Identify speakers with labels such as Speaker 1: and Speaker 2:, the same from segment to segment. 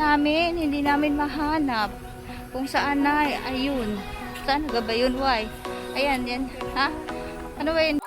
Speaker 1: namin, hindi namin mahanap. Kung saan na, ayun. Saan na ba yun, why? Ayan, yan. Ha? Ano ba yun?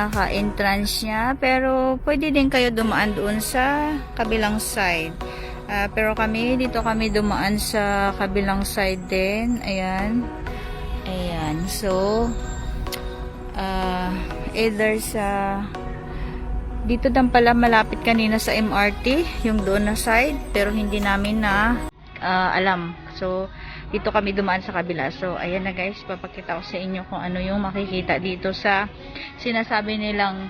Speaker 1: Pinaka-entrance niya. Pero, pwede din kayo dumaan doon sa kabilang side. Ah, pero kami, dito kami dumaan sa kabilang side din. Ayan. Ayan. So, ah, either sa dito dan pala malapit kanina sa MRT, yung doon na side, pero hindi namin na ah, alam. So, dito kami dumaan sa kabila. So, ayan na guys, papakita ko sa inyo kung ano yung makikita dito sa sinasabi nilang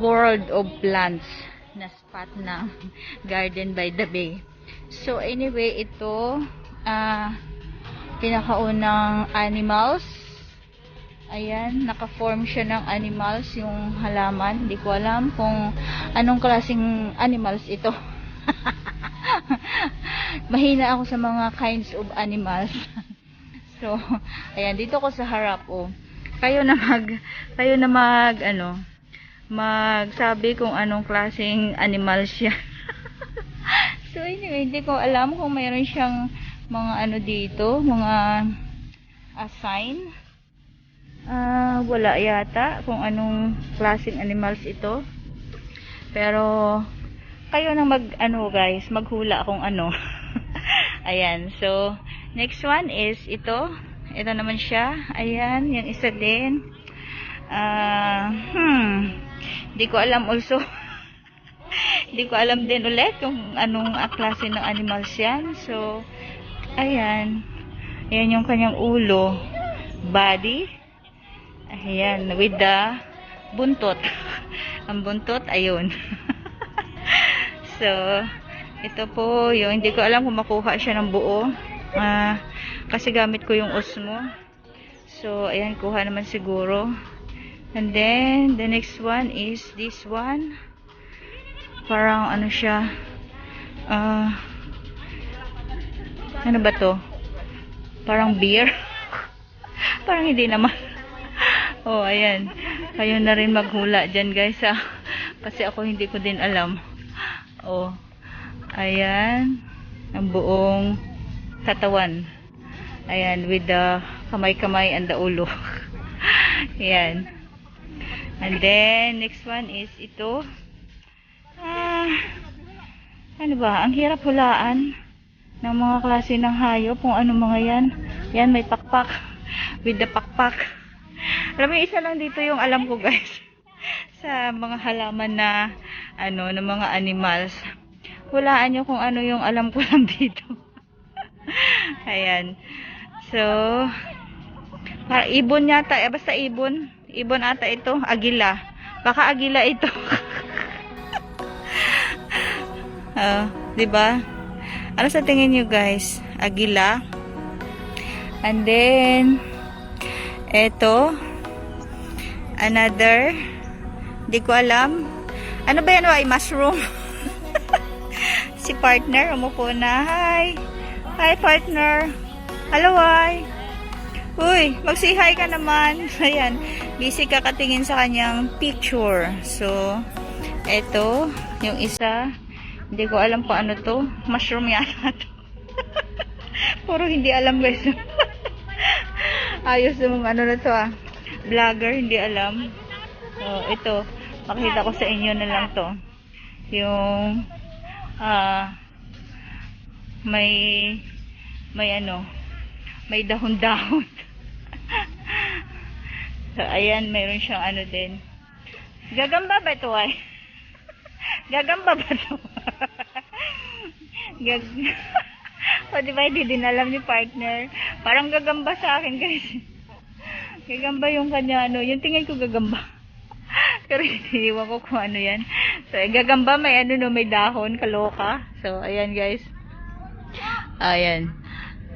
Speaker 1: World of Plants na spot ng Garden by the Bay. So, anyway, ito, ah, pinakaunang animals. Ayan, naka-form siya ng animals, yung halaman. Hindi ko alam kung anong klaseng animals ito. Mahina ako sa mga kinds of animals. so, ayan, dito ko sa harap, oh. Kayo na mag, kayo na mag, ano, magsabi kung anong klaseng animal siya. so, anyway, hindi ko alam kung mayroon siyang mga ano dito, mga assign. Ah, wala yata kung anong klaseng animals ito. Pero, kayo na mag, ano guys, maghula kung ano. Ayan, so, next one is ito. Ito naman siya. Ayan, yung isa din. Ah, hmm, hindi ko alam also. Hindi ko alam din ulit kung anong klase ng animals yan. So, ayan. Ayan yung kanyang ulo. Body. Ayan, with the buntot. Ang buntot, ayun. so, ito po, yung hindi ko alam kung makuha siya ng buo. Ah, kasi gamit ko yung Osmo. So, ayan, kuha naman siguro. And then, the next one is this one. Parang ano siya, Ah, ano ba to? Parang beer? Parang hindi naman. oh, ayan. Kayo na rin maghula dyan, guys, ha? Kasi ako hindi ko din alam. Oh, ayan. Ang buong katawan. Ayan, with the kamay-kamay and the ulo. ayan. And then, next one is ito. Ah, ano ba? Ang hirap hulaan ng mga klase ng hayop kung ano mga yan. Yan, may pakpak. With the pakpak. Alam mo, isa lang dito yung alam ko, guys. Sa mga halaman na, ano, ng mga animals. Hulaan nyo kung ano yung alam ko lang dito. Ayan. So, para ibon yata. Eh, basta ibon. Ibon ata ito. Agila. Baka agila ito. Ah, 'di ba? Ano sa tingin niyo guys? Agila. And then eto another di ko alam. Ano ba yan? Ay, mushroom. si partner umupo na. Hi. Hi partner. Hello, hi. Uy, mag-say ka naman. Ayan, busy ka katingin sa kanyang picture. So, eto, yung isa, hindi ko alam kung ano to. Mushroom yata to. Puro hindi alam guys. Ayos yung ano na to ah. Vlogger, hindi alam. So, ito. Makita ko sa inyo na lang to. Yung ah may may ano may dahon-dahon. so, ayan, mayroon siyang ano din. Gagamba ba ito ay? Gagamba ba ito? Gag... o, di ba, hindi din alam ni partner. Parang gagamba sa akin, guys. Gagamba yung kanya, ano, yung tingin ko gagamba. Pero hindi, iwan ko kung ano yan. So, eh, gagamba, may ano no, may dahon, kaloka. So, ayan, guys. Ayan.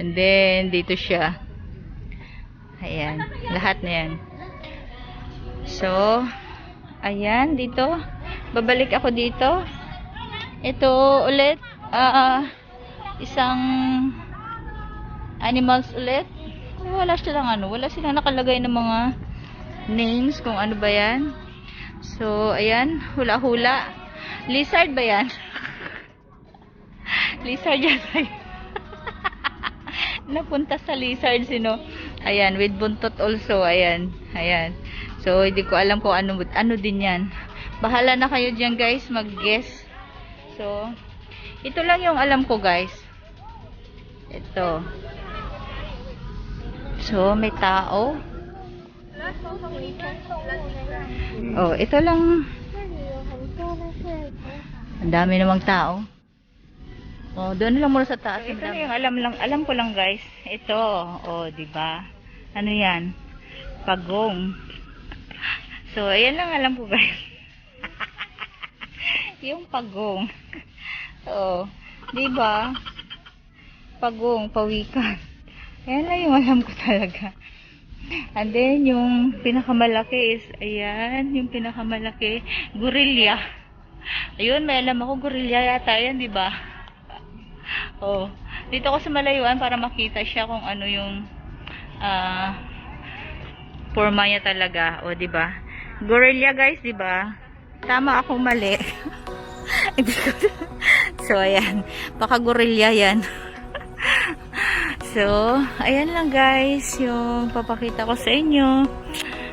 Speaker 1: And then, dito siya. Ayan. Lahat na yan. So, ayan, dito. Babalik ako dito. Ito ulit. ah isang animals ulit. Wala silang ano. Wala silang nakalagay ng mga names kung ano ba yan. So, ayan. Hula-hula. Lizard ba yan? lizard yan. Napunta sa lizard sino. Ayan, with buntot also. Ayan. Ayan. So, hindi ko alam kung ano, ano din yan. Bahala na kayo dyan guys, mag-guess. So, ito lang yung alam ko guys. Ito. So, may tao. Oh, ito lang. Ang dami namang tao. Oh, doon lang muna sa taas. ito na yung alam lang, alam ko lang guys. Ito, oh, 'di ba? Ano 'yan? Pagong. So, ayan lang alam ko guys. yung pagong. Oo. Di ba? Pagong, pawikan. Ayan lang yung alam ko talaga. And then, yung pinakamalaki is, ayan, yung pinakamalaki, gorilla. Ayun, may alam ako, gorilla yata yan, di ba? oh. Dito ako sa malayuan para makita siya kung ano yung ah forma niya talaga. O, di ba? Gorilla, guys, di ba? Tama ako mali. So, ayan. Baka gorilla yan. So, ayan lang guys. Yung papakita ko sa inyo.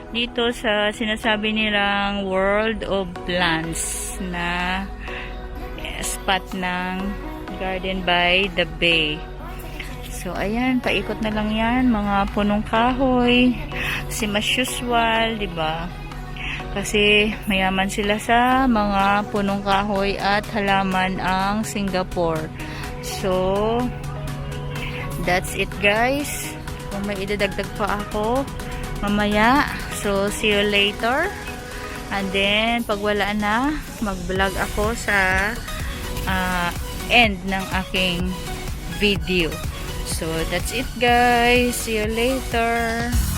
Speaker 1: Dito sa sinasabi nilang World of Plants na spot ng Garden by the Bay. So, ayan, paikot na lang yan. Mga punong kahoy. Si mas usual, ba? Kasi mayaman sila sa mga punong kahoy at halaman ang Singapore. So, that's it guys. Kung may idadagdag pa ako, mamaya. So, see you later. And then, pag wala na, mag-vlog ako sa ah, end ng aking video. So, that's it guys. See you later.